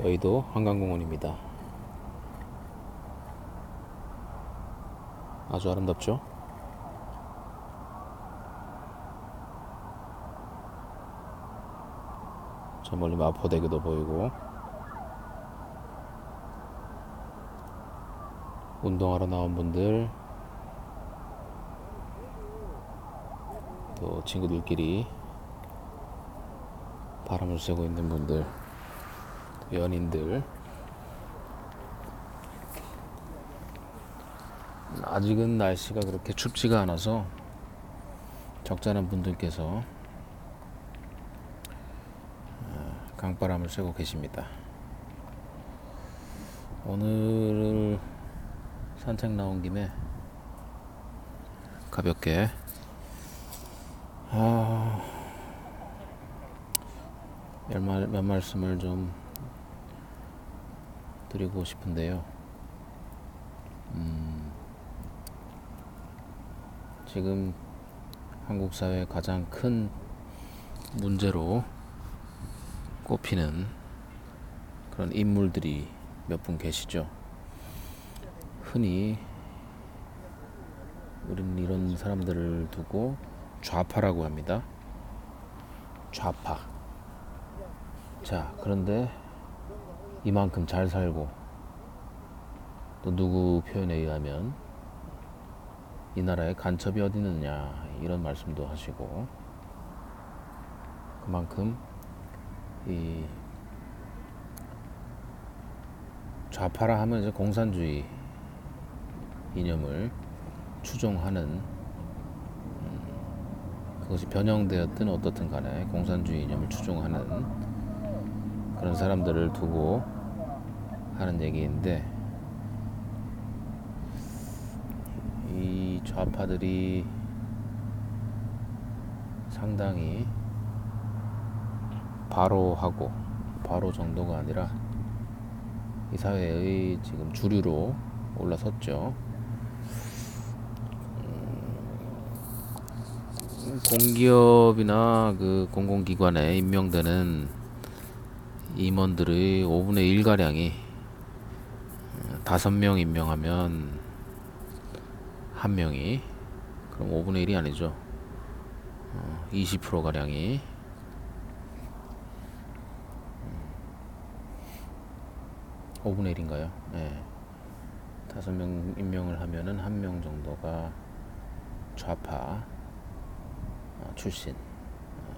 여의도 한강공원입니다. 아주 아름답죠? 저 멀리 마포대교도 보이고 운동하러 나온 분들 또 친구들끼리 바람을 쐬고 있는 분들 연인들 아직은 날씨가 그렇게 춥지가 않아서 적잖은 분들께서 어, 강바람을 쐬고 계십니다. 오늘 산책 나온 김에 가볍게 아, 몇, 말씀을 좀 드리고 싶은데요. 음, 지금 한국 사회의 가장 큰 문제로 꼽히는 그런 인물들이 몇 분 계시죠. 흔히 우리는 이런 사람들을 두고 좌파라고 합니다. 좌파. 자, 그런데 이만큼 잘 살고 또 누구 표현에 의하면 이 나라에 간첩이 어디 있느냐 이런 말씀도 하시고 그만큼 이 좌파라 하면 이제 공산주의 이념을 추종하는 음, 그것이 변형되었든 어떻든 간에 공산주의 이념을 추종하는 그런 사람들을 두고 하는 얘기인데 이 좌파들이 상당히 바로하고 바로 정도가 아니라 이 사회의 지금 주류로 올라섰죠. 음, 공기업이나 그 공공기관에 임명되는 임원들의 5분의 1 가량이 다섯 명 임명하면 한 명이 그럼 5분의 1이 아니죠. 어, 20% 가량이 음, 5분의 1인가요? 네. 다섯 명 임명을 하면은 한 명 정도가 좌파 어, 출신 어,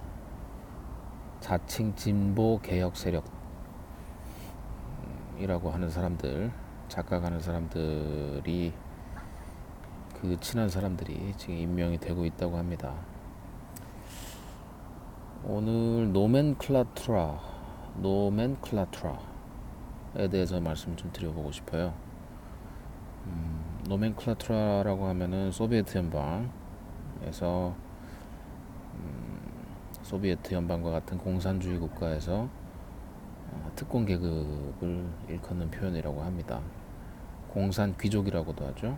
자칭 진보 개혁 세력 이라고 하는 사람들 작가 가는 사람들이 그 친한 사람들이 지금 임명이 되고 있다고 합니다. 오늘 노멘클라투라 노멘클라투라에 대해서 말씀 좀 드려보고 싶어요. 음, 노멘클라투라라고 하면은 소비에트 연방에서 음, 소비에트 연방과 같은 공산주의 국가에서 어, 특권 계급을 일컫는 표현이라고 합니다. 공산 귀족이라고도 하죠.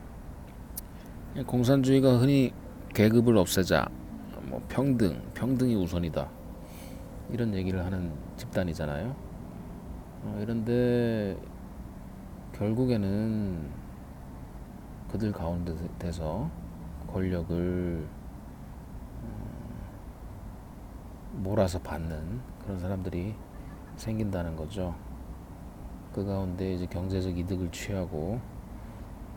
공산주의가 흔히 계급을 없애자, 뭐 평등, 평등이 우선이다 이런 얘기를 하는 집단이잖아요. 어, 이런데 결국에는 그들 가운데서 권력을 어, 몰아서 받는 그런 사람들이 생긴다는 거죠. 그 가운데 이제 경제적 이득을 취하고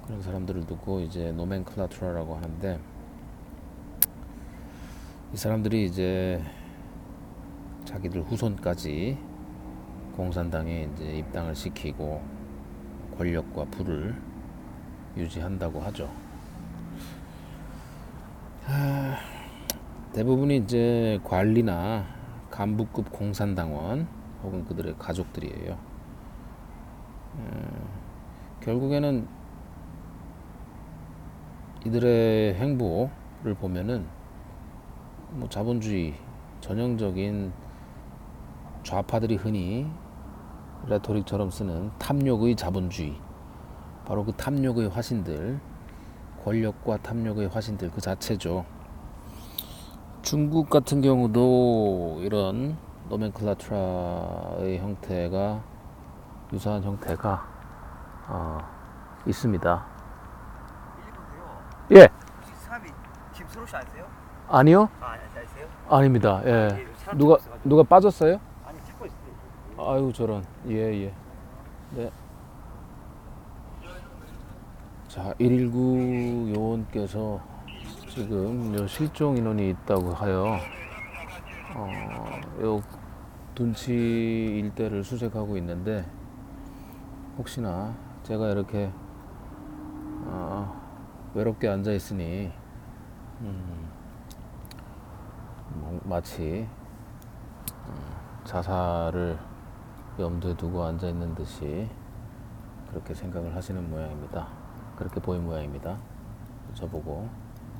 그런 사람들을 두고 이제 노멘클라투라라고 하는데 이 사람들이 이제 자기들 후손까지 공산당에 이제 입당을 시키고 권력과 부를 유지한다고 하죠. 하, 대부분이 이제 관리나 간부급 공산당원 혹은 그들의 가족들이에요. 음, 결국에는 이들의 행보를 보면은 뭐 자본주의 전형적인 좌파들이 흔히 레토릭처럼 쓰는 탐욕의 자본주의 바로 그 탐욕의 화신들 권력과 탐욕의 화신들 그 자체죠 중국 같은 경우도 이런 노멘클라트라의 형태가 유사한 형태가 어, 있습니다. 예, 사람이 김수로 씨 아세요? 아니요, 아, 아세요? 아닙니다. 예, 예, 사람 누가 있어가지고. 누가 빠졌어요? 아니 찾고 있어요. 아유 저런 예 예. 네. 자 119 요원께서 지금 요 실종 인원이 있다고 하여 어 요 둔치 일대를 수색하고 있는데 혹시나 제가 이렇게 어, 외롭게 앉아 있으니 음, 뭐, 마치 자살을 염두에 두고 앉아 있는 듯이 그렇게 생각을 하시는 모양입니다. 그렇게 보인 모양입니다. 저보고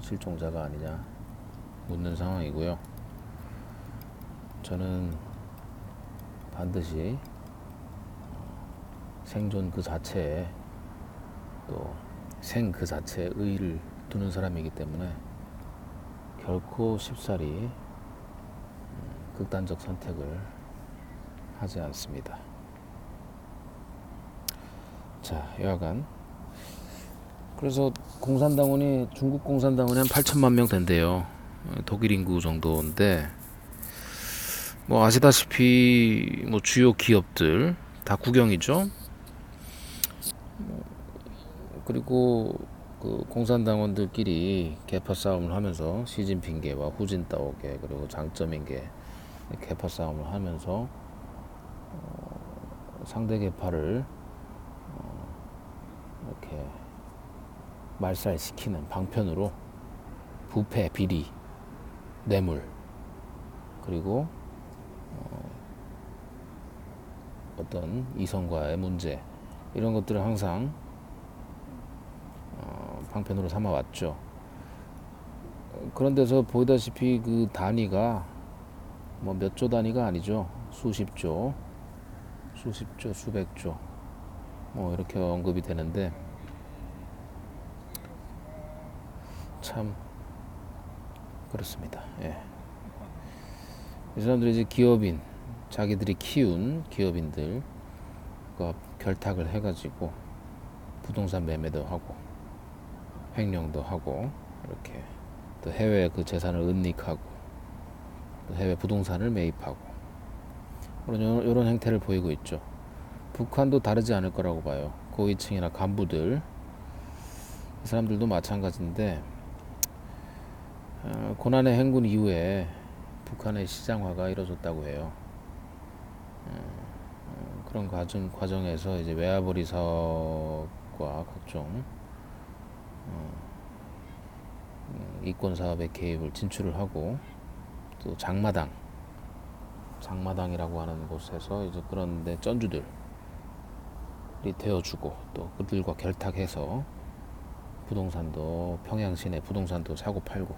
실종자가 아니냐 묻는 상황이고요. 저는 반드시 어, 생존 그 자체에 또 생 그 자체에 의의를 두는 사람이기 때문에 결코 쉽사리 극단적 선택을 하지 않습니다. 자, 여하간 그래서 공산당원이 중국 공산당원이 한 8천만 명 된대요. 어, 독일 인구 정도인데 뭐 아시다시피 뭐 주요 기업들 다 국영이죠. 뭐 그리고 그 공산당원들끼리 개파 싸움을 하면서 시진핑계와 후진타오계 그리고 장점인계 개파 싸움을 하면서 어, 상대 개파를 어, 이렇게 말살시키는 방편으로 부패, 비리, 뇌물 그리고 어, 어떤 이성과의 문제 이런 것들을 항상 어, 방편으로 삼아왔죠. 어, 그런데서 보이다시피 그 단위가 뭐 몇 조 단위가 아니죠. 수십 조, 수십 조, 수백 조, 뭐 이렇게 언급이 되는데 참 그렇습니다. 예. 이 사람들이 이제 기업인, 자기들이 키운 기업인들과 결탁을 해가지고 부동산 매매도 하고 횡령도 하고 이렇게 또 해외 그 재산을 은닉하고 또 해외 부동산을 매입하고 그런 이런 행태를 보이고 있죠. 북한도 다르지 않을 거라고 봐요. 고위층이나 간부들 이 사람들도 마찬가지인데 어, 고난의 행군 이후에 북한의 시장화가 이루어졌다고 해요. 어, 어, 그런 과정 과정에서 이제 외화벌이 사업과 각종 어, 음, 이권 사업에 개입을 진출을 하고 또 장마당 장마당이라고 하는 곳에서 이제 그런데 쩐주들이 되어주고 또 그들과 결탁해서 부동산도 평양 시내 부동산도 사고 팔고.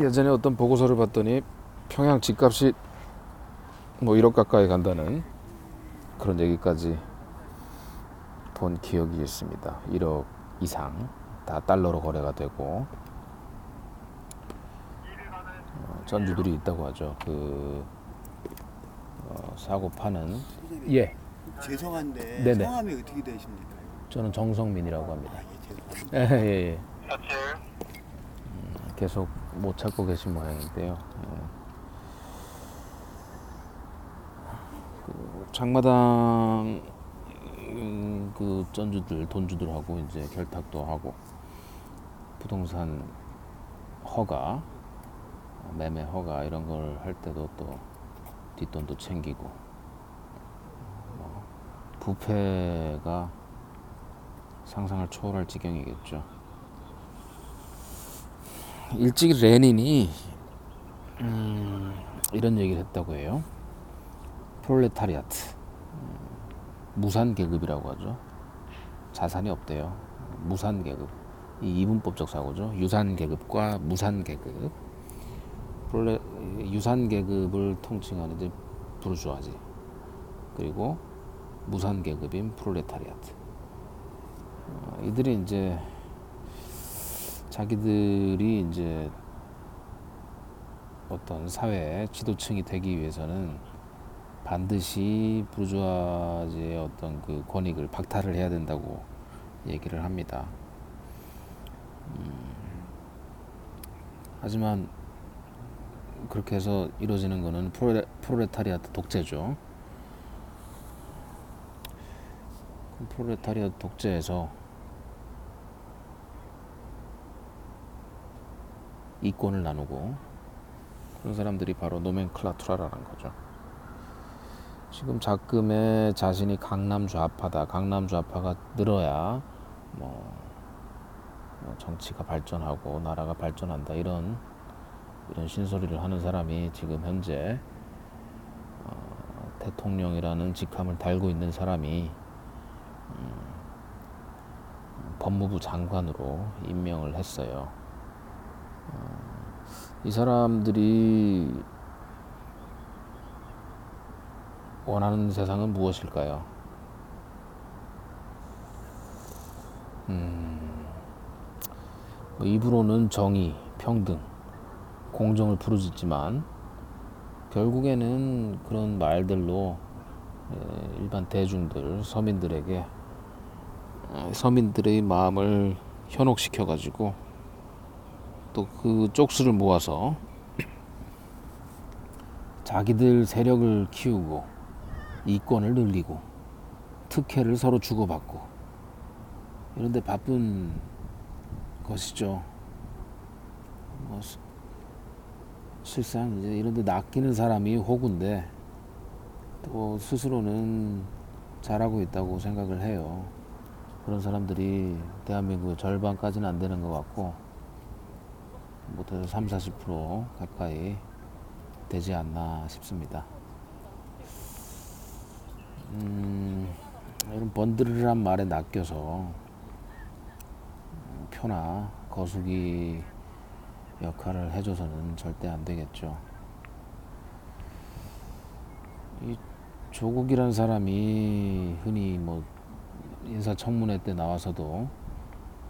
예전에 어떤 보고서를 봤더니 평양 집값이 뭐 1억 가까이 간다는 그런 얘기까지 본 기억이 있습니다. 1억 이상 다 달러로 거래가 되고 어, 전주들이 있다고 하죠. 그 어, 사고 파는 예, 죄송한데 네네. 성함이 어떻게 되십니까? 저는 정성민이라고 합니다. 아, 예. 예, 예, 예. 음, 계속 못 찾고 계신 모양인데요. 예. 그 장마당 음, 그 전주들 돈주들하고 이제 결탁도 하고 부동산 허가 매매 허가 이런 걸 할 때도 또 뒷돈도 챙기고 뭐 부패가 상상을 초월할 지경이겠죠. 일찍 레닌이 음, 이런 얘기를 했다고 해요. 프롤레타리아트 음, 무산 계급이라고 하죠. 자산이 없대요. 무산 계급. 이 이분법적 사고죠. 유산 계급과 무산 계급. 프롤레 유산 계급을 통칭하는 이제 부르주아지. 그리고 무산 계급인 프롤레타리아트. 어, 이들이 이제 자기들이 이제 어떤 사회의 지도층이 되기 위해서는 반드시 부르주아지의 어떤 그 권익을 박탈을 해야 된다고 얘기를 합니다. 음, 하지만 그렇게 해서 이루어지는 것은 프로레, 프로레타리아트 독재죠. 그 프로레타리아트 독재에서 이권을 나누고 그런 사람들이 바로 노멘클라투라라는 거죠. 지금 작금에 자신이 강남 좌파다, 강남 좌파가 늘어야 뭐, 뭐 정치가 발전하고 나라가 발전한다 이런 이런 신소리를 하는 사람이 지금 현재 어, 대통령이라는 직함을 달고 있는 사람이 음, 법무부 장관으로 임명을 했어요. 이 사람들이 원하는 세상은 무엇일까요? 음, 뭐 입으로는 정의, 평등, 공정을 부르짖지만 결국에는 그런 말들로 에, 일반 대중들, 서민들에게 어, 서민들의 마음을 현혹시켜 가지고 또 그 쪽수를 모아서 자기들 세력을 키우고 이권을 늘리고 특혜를 서로 주고받고 이런데 바쁜 것이죠. 뭐 스- 실상 이제 이런데 낚이는 사람이 호구인데 또 스스로는 잘하고 있다고 생각을 해요. 그런 사람들이 대한민국 절반까지는 안 되는 것 같고 못해도 3, 40% 가까이 되지 않나 싶습니다. 음, 이런 번드르르한 말에 낚여서 음, 표나 거수기 역할을 해줘서는 절대 안 되겠죠. 이 조국이라는 사람이 흔히 뭐 인사청문회 때 나와서도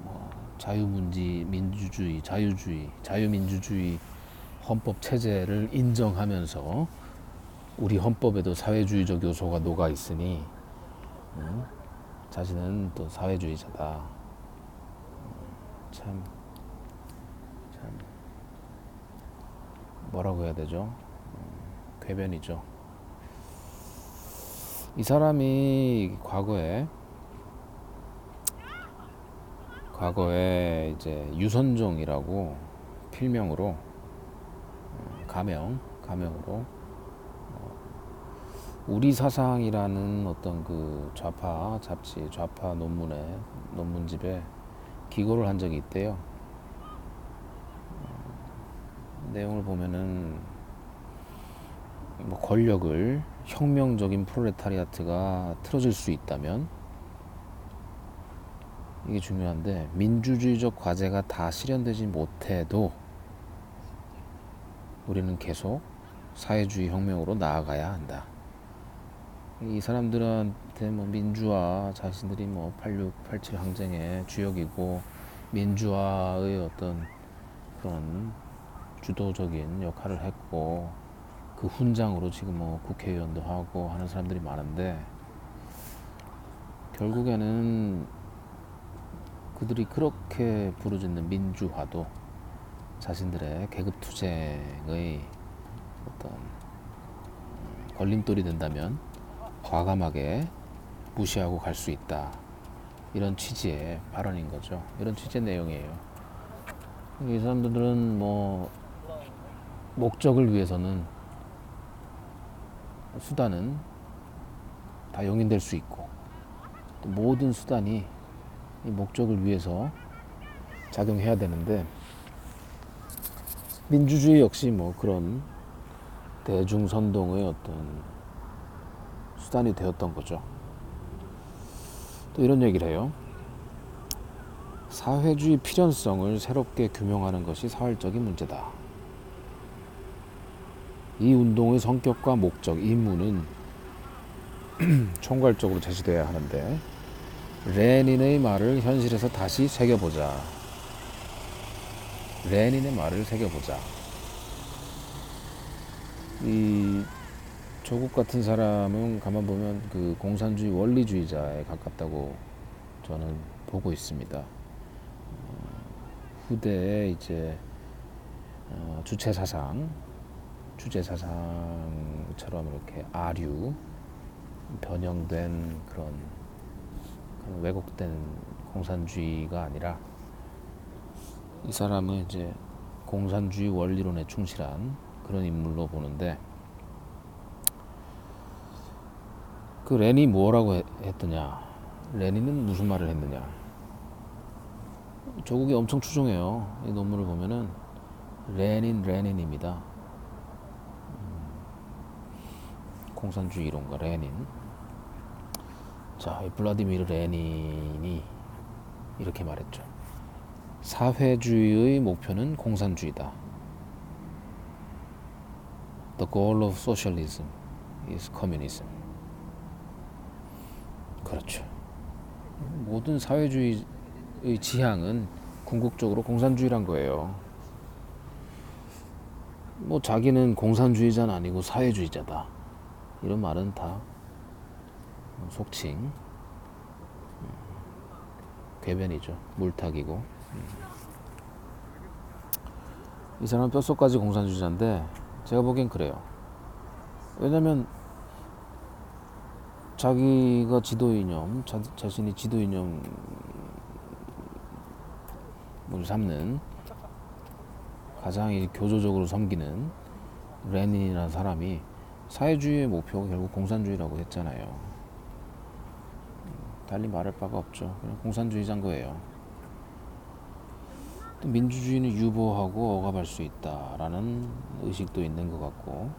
뭐 자유문지 민주주의, 자유주의, 자유민주주의 헌법 체제를 인정하면서 우리 헌법에도 사회주의적 요소가 녹아 있으니 음, 자신은 또 사회주의자다. 음, 참, 참 뭐라고 해야 되죠? 음, 궤변이죠. 이 사람이 과거에 과거에 이제 유선종이라고 필명으로 음, 가명 가명으로 어, 우리 사상이라는 어떤 그 좌파 잡지 좌파 논문에 논문집에 기고를 한 적이 있대요. 음, 내용을 보면은 뭐 권력을 혁명적인 프롤레타리아트가 틀어질 수 있다면 이게 중요한데 민주주의적 과제가 다 실현되지 못해도 우리는 계속 사회주의 혁명으로 나아가야 한다. 이 사람들한테 뭐 민주화 자신들이 뭐 86, 87 항쟁의 주역이고 민주화의 어떤 그런 주도적인 역할을 했고 그 훈장으로 지금 뭐 국회의원도 하고 하는 사람들이 많은데 결국에는 그들이 그렇게 부르짖는 민주화도 자신들의 계급 투쟁의 어떤 음, 걸림돌이 된다면 과감하게 무시하고 갈 수 있다. 이런 취지의 발언인 거죠. 이런 취지의 내용이에요. 이 사람들은 뭐 목적을 위해서는 수단은 다 용인될 수 있고 또 모든 수단이 이 목적을 위해서 작용해야 되는데 민주주의 역시 뭐 그런 대중선동의 어떤 수단이 되었던 거죠. 또 이런 얘기를 해요. 사회주의 필연성을 새롭게 규명하는 것이 사회적인 문제다. 이 운동의 성격과 목적, 임무는 총괄적으로 제시돼야 하는데 레닌의 말을 현실에서 다시 새겨보자. 레닌의 말을 새겨보자. 이 조국 같은 사람은 가만 보면 그 공산주의 원리주의자에 가깝다고 저는 보고 있습니다. 어, 후대에 이제 어, 주체 사상, 주체 사상처럼 이렇게 아류 변형된 그런 왜곡된 공산주의가 아니라 이 사람은 이제 공산주의 원리론에 충실한 그런 인물로 보는데 그 레니 뭐라고 해- 했더냐? 레니는 무슨 말을 했느냐? 조국이 엄청 추종해요. 이 논문을 보면은 레닌 레닌입니다. 음, 공산주의 이론가 레닌. 자, 이 블라디미르 레닌이 이렇게 말했죠. 사회주의의 목표는 공산주의다. The goal of socialism is communism. 그렇죠. 모든 사회주의의 지향은 궁극적으로 공산주의란 거예요. 뭐 자기는 공산주의자는 아니고 사회주의자다. 이런 말은 다 속칭, 음, 궤변이죠. 물타기고. 음. 이 사람은 뼛속까지 공산주의자인데 제가 보기엔 그래요. 왜냐면 자기가 지도 이념, 자, 자신이 지도 이념을 삼는 가장 이 교조적으로 섬기는 레닌이라는 사람이 사회주의의 목표가 결국 공산주의라고 했잖아요. 음, 달리 말할 바가 없죠. 그냥 공산주의자인 거예요. 또 민주주의는 유보하고 억압할 수 있다라는 의식도 있는 것 같고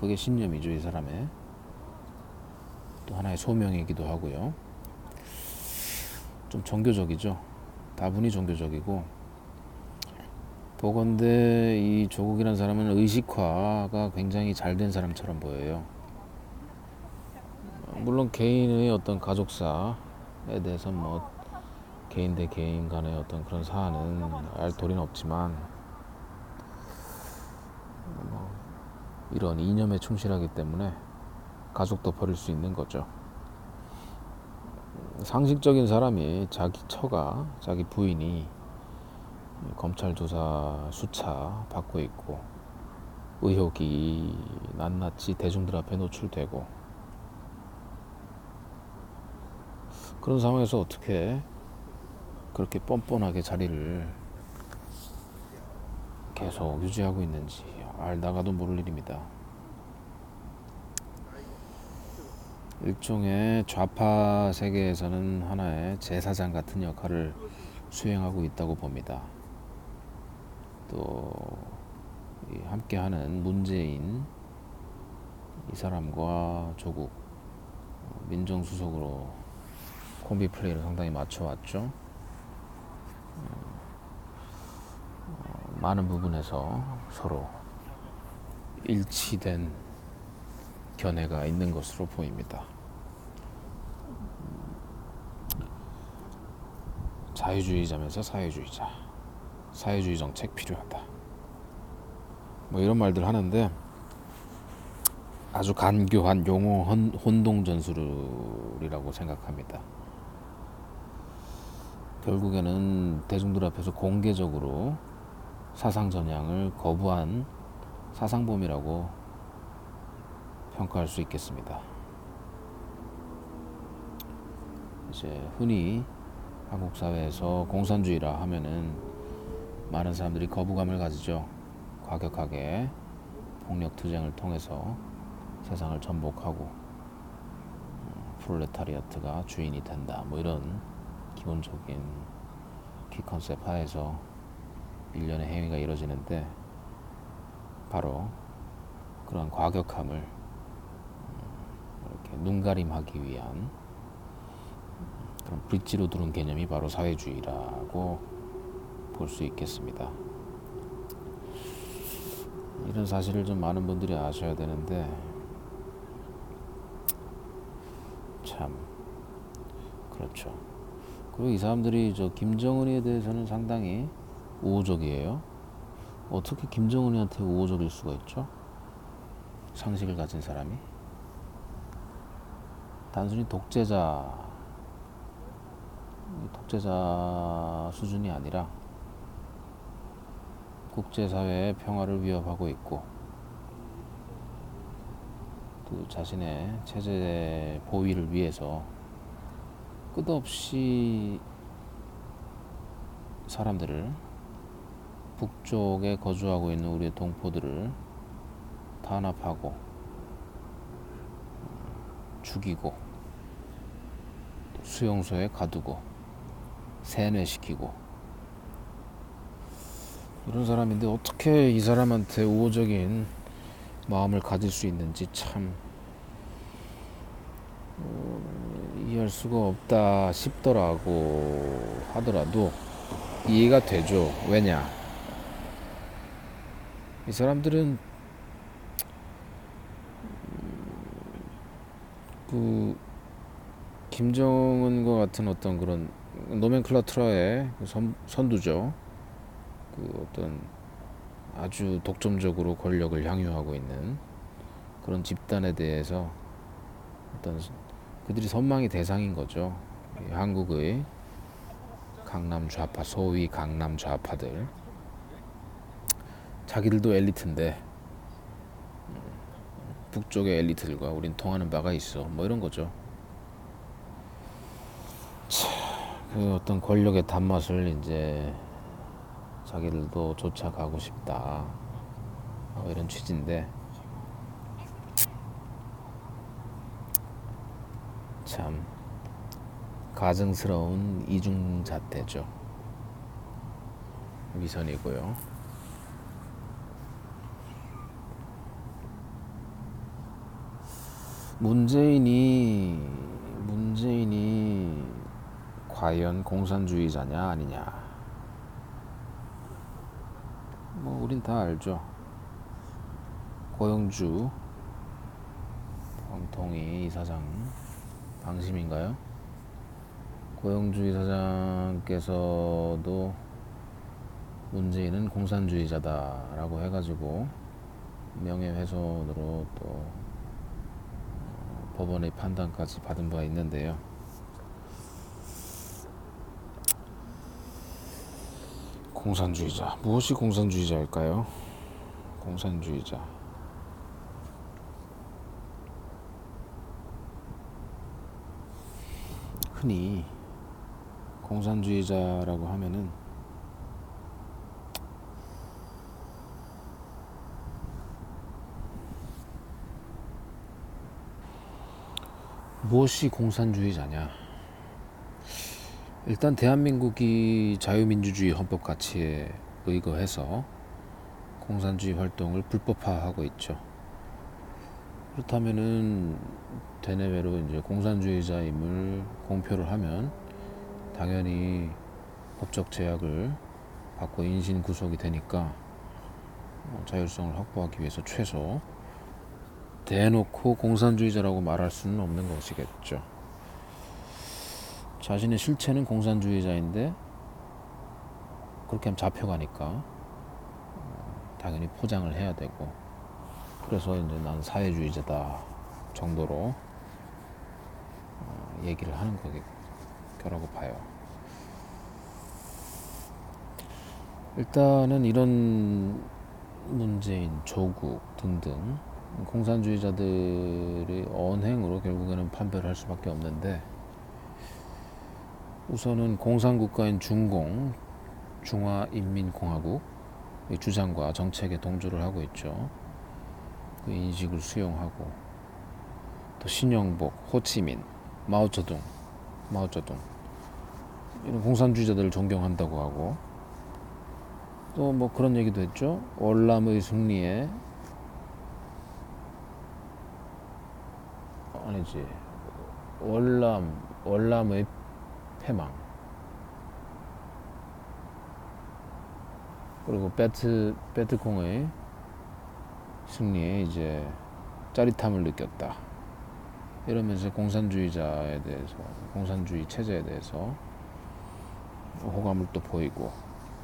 그게 신념이죠 이 사람의 또 하나의 소명이기도 하고요. 좀 종교적이죠. 다분히 종교적이고. 보건대 이 조국이라는 사람은 의식화가 굉장히 잘 된 사람처럼 보여요. 물론 개인의 어떤 가족사에 대해서 뭐 개인 대 개인 간의 어떤 그런 사안은 알 도리는 없지만 뭐 이런 이념에 충실하기 때문에 가족도 버릴 수 있는 거죠. 상식적인 사람이 자기 처가, 자기 부인이 검찰 조사 수차 받고 있고 의혹이 낱낱이 대중들 앞에 노출되고 그런 상황에서 어떻게 그렇게 뻔뻔하게 자리를 계속 유지하고 있는지 알다가도 모를 일입니다. 일종의 좌파 세계에서는 하나의 제사장 같은 역할을 수행하고 있다고 봅니다. 또이 함께하는 문재인 이 사람과 조국 민정수석으로 콤비 플레이를 상당히 맞춰왔죠. 많은 부분에서 서로 일치된 견해가 있는 것으로 보입니다. 자유주의자면서 사회주의자, 사회주의 정책 필요하다. 뭐 이런 말들 하는데 아주 간교한 용어 혼- 혼동 전술이라고 생각합니다. 결국에는 대중들 앞에서 공개적으로 사상 전향을 거부한 사상범이라고 평가할 수 있겠습니다. 이제 흔히 한국 사회에서 공산주의라 하면은 많은 사람들이 거부감을 가지죠. 과격하게 폭력 투쟁을 통해서 세상을 전복하고 음, 프롤레타리아트가 주인이 된다. 뭐 이런 기본적인 키 컨셉 하에서 일련의 행위가 이루어지는데 바로 그런 과격함을 음, 이렇게 눈가림하기 위한 브릿지로 두는 개념이 바로 사회주의라고 볼 수 있겠습니다. 이런 사실을 좀 많은 분들이 아셔야 되는데 참 그렇죠. 그리고 이 사람들이 저 김정은에 대해서는 상당히 우호적이에요. 어떻게 김정은이한테 우호적일 수가 있죠? 상식을 가진 사람이? 단순히 독재자 독재자 수준이 아니라 국제사회의 평화를 위협하고 있고 또 자신의 체제 보위를 위해서 끝없이 사람들을 북쪽에 거주하고 있는 우리의 동포들을 탄압하고 죽이고 또 수용소에 가두고 세뇌시키고 이런 사람인데 어떻게 이 사람한테 우호적인 마음을 가질 수 있는지 참 어, 이해할 수가 없다 싶더라고 하더라도 이해가 되죠. 왜냐? 이 사람들은 그 김정은과 같은 어떤 그런 노멘클라투라의 그 선, 선두죠. 그 어떤 아주 독점적으로 권력을 향유하고 있는 그런 집단에 대해서 어떤 그들이 선망의 대상인 거죠. 이 한국의 강남 좌파, 소위 강남 좌파들. 자기들도 엘리트인데 음, 북쪽의 엘리트들과 우린 통하는 바가 있어. 뭐 이런 거죠. 차, 그 어떤 권력의 단맛을 이제 자기들도 쫓아가고 싶다. 뭐 이런 취지인데 참 가증스러운 이중잣대죠. 위선이고요. 문재인이 문재인이 과연 공산주의자냐 아니냐? 뭐 우린 다 알죠. 고영주 방통위 이사장 방심인가요? 고영주 이사장께서도 문재인은 공산주의자다라고 해가지고 명예훼손으로 또 어, 법원의 판단까지 받은 바 있는데요. 공산주의자 무엇이 공산주의자일까요? 공산주의자 흔히 공산주의자라고 하면은 무엇이 공산주의자냐? 일단 대한민국이 자유민주주의 헌법 가치에 의거해서 공산주의 활동을 불법화하고 있죠. 그렇다면은 대내외로 이제 공산주의자임을 공표를 하면 당연히 법적 제약을 받고 인신 구속이 되니까 어, 자율성을 확보하기 위해서 최소 대놓고 공산주의자라고 말할 수는 없는 것이겠죠. 자신의 실체는 공산주의자인데 그렇게 하면 잡혀가니까 어, 당연히 포장을 해야 되고 그래서 이제 난 사회주의자다 정도로 어, 얘기를 하는 거라고 봐요. 일단은 이런 문재인, 조국 등등 공산주의자들의 언행으로 결국에는 판별을 할 수밖에 없는데 우선은 공산국가인 중공, 중화인민공화국 의 주장과 정책에 동조를 하고 있죠. 그 인식을 수용하고 또 신영복, 호치민, 마오쩌둥, 마오쩌둥 이런 공산주의자들을 존경한다고 하고 또 뭐 그런 얘기도 했죠. 월남의 승리에 아니지 월남 월남의 패망 그리고 배트 배트콩의 승리에 이제 짜릿함을 느꼈다. 이러면서 공산주의자에 대해서 공산주의 체제에 대해서 호감을 또 보이고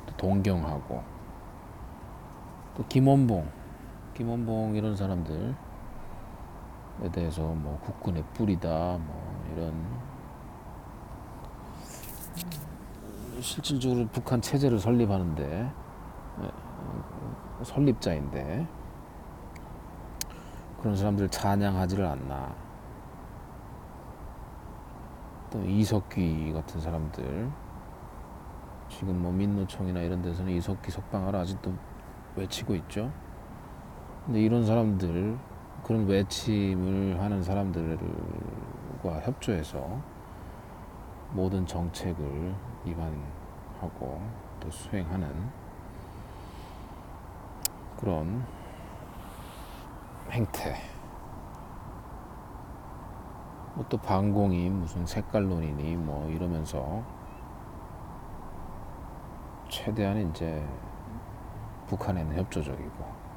또 동경하고 또 김원봉 김원봉 이런 사람들 대해서 뭐 국군의 뿌리다 뭐 이런 실질적으로 북한 체제를 설립하는데 에, 설립자인데 그런 사람들 찬양하지를 않나 또 이석기 같은 사람들 지금 뭐 민노총이나 이런 데서는 이석기 석방하라 아직도 외치고 있죠. 근데 이런 사람들 그런 외침을 하는 사람들과 협조해서 모든 정책을 위반하고 또 수행하는 그런 행태. 뭐 또 반공이 무슨 색깔론이니 뭐 이러면서 최대한 이제 북한에는 협조적이고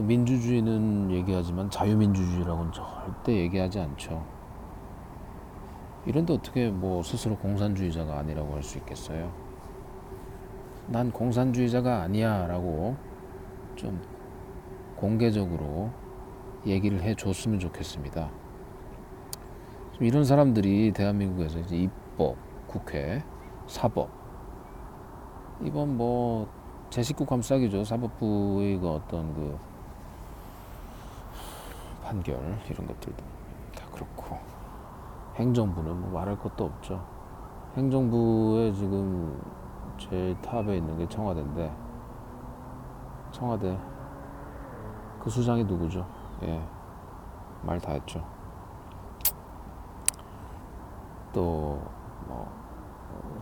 또 민주주의는 얘기하지만 자유민주주의라고는 절대 얘기하지 않죠. 이런데 어떻게 뭐 스스로 공산주의자가 아니라고 할 수 있겠어요? 난 공산주의자가 아니야 라고 좀 공개적으로 얘기를 해 줬으면 좋겠습니다. 좀 이런 사람들이 대한민국에서 이제 입법, 국회, 사법 이번 뭐 제 식구 감싸기죠 사법부의 그 어떤 그 판결 이런 것들도 다 그렇고 행정부는 뭐 말할 것도 없죠. 행정부에 지금 제일 탑에 있는 게 청와대인데 청와대 그 수장이 누구죠? 예, 말 다 했죠. 또 뭐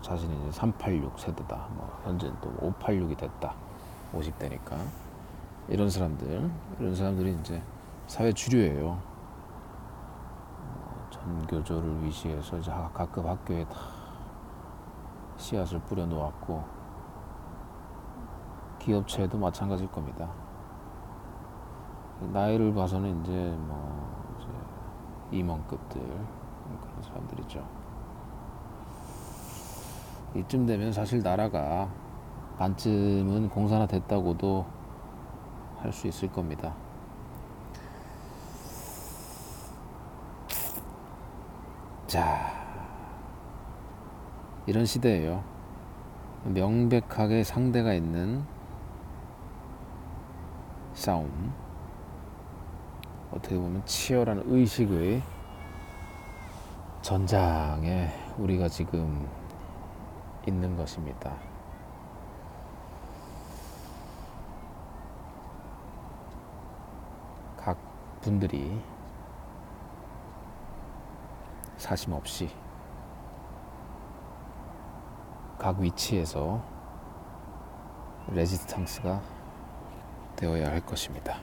자신이 이제 386 세대다. 뭐 현재는 또 586이 됐다. 50대니까 이런 사람들 이런 사람들이 이제 사회 주류예요. 어, 전교조를 위시해서 각급 학교에 다 씨앗을 뿌려 놓았고 기업체도 마찬가지일 겁니다. 나이를 봐서는 이제 뭐 이제 임원급들 그런 사람들이죠. 이쯤 되면 사실 나라가 반쯤은 공산화 됐다고도 할 수 있을 겁니다. 자, 이런 시대예요. 명백하게 상대가 있는 싸움. 어떻게 보면 치열한 의식의 전장에 우리가 지금 있는 것입니다. 각 분들이 사심 없이 각 위치에서 레지스탕스가 되어야 할 것입니다.